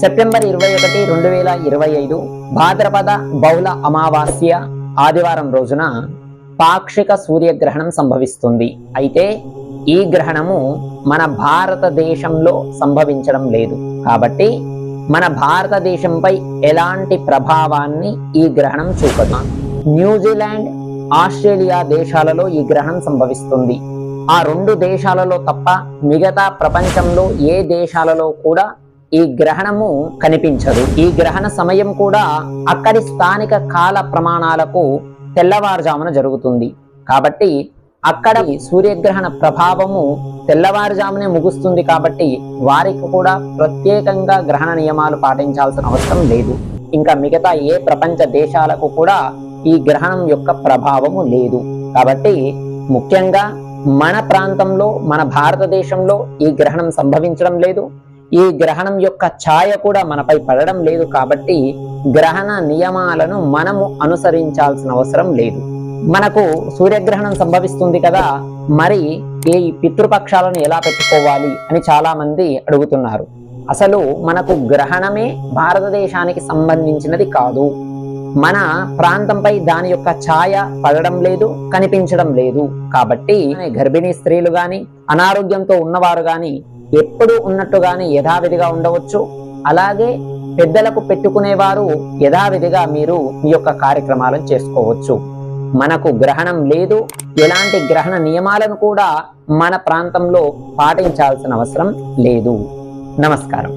September ఇరవై ఒకటి రెండు వేల ఇరవై ఐదు భాద్రపద బౌల అమావాస్య ఆదివారం రోజున పాక్షిక సూర్యగ్రహణం సంభవిస్తుంది. అయితే ఈ గ్రహణము మన భారతదేశంలో సంభవించడం లేదు. కాబట్టి మన భారతదేశంపై ఎలాంటి ప్రభావాన్ని ఈ గ్రహణం చూపదు. న్యూజిలాండ్ ఆస్ట్రేలియా దేశాలలో ఈ గ్రహణం సంభవిస్తుంది. ఆ రెండు దేశాలలో తప్ప మిగతా ప్రపంచంలో ఏ దేశాలలో కూడా ఈ గ్రహణము కనిపించదు. ఈ గ్రహణ సమయం కూడా అక్కడి స్థానిక కాల ప్రమాణాలకు తెల్లవారుజామున జరుగుతుంది. కాబట్టి అక్కడ సూర్యగ్రహణ ప్రభావము తెల్లవారుజామునే ముగుస్తుంది కాబట్టి వారికి కూడా ప్రత్యేకంగా గ్రహణ నియమాలు పాటించాల్సిన అవసరం లేదు. ఇంకా మిగతా ఏ ప్రపంచ దేశాలకు కూడా ఈ గ్రహణం యొక్క ప్రభావము లేదు. కాబట్టి ముఖ్యంగా మన ప్రాంతంలో మన భారతదేశంలో ఈ గ్రహణం సంభవించడం లేదు. ఈ గ్రహణం యొక్క ఛాయ కూడా మనపై పడడం లేదు కాబట్టి గ్రహణ నియమాలను మనము అనుసరించాల్సిన అవసరం లేదు. మనకు సూర్యగ్రహణం సంభవిస్తుంది కదా మరి ఈ పితృపక్షాలను ఎలా పెట్టుకోవాలి అని చాలా మంది అడుగుతున్నారు. అసలు మనకు గ్రహణమే భారతదేశానికి సంబంధించినది కాదు. మన ప్రాంతంపై దాని యొక్క ఛాయ పడడం లేదు కనిపించడం లేదు. కాబట్టి గర్భిణీ స్త్రీలు గాని అనారోగ్యంతో ఉన్నవారు గాని ఎప్పుడు ఉన్నట్టుగానే యథావిధిగా ఉండవచ్చు. అలాగే పెద్దలకు పెట్టుకునేవారు యథావిధిగా మీరు మీ యొక్క కార్యక్రమాలను చేసుకోవచ్చు. మనకు గ్రహణం లేదు. ఎలాంటి గ్రహణ నియమాలను కూడా మన ప్రాంతంలో పాటించాల్సిన అవసరం లేదు. నమస్కారం.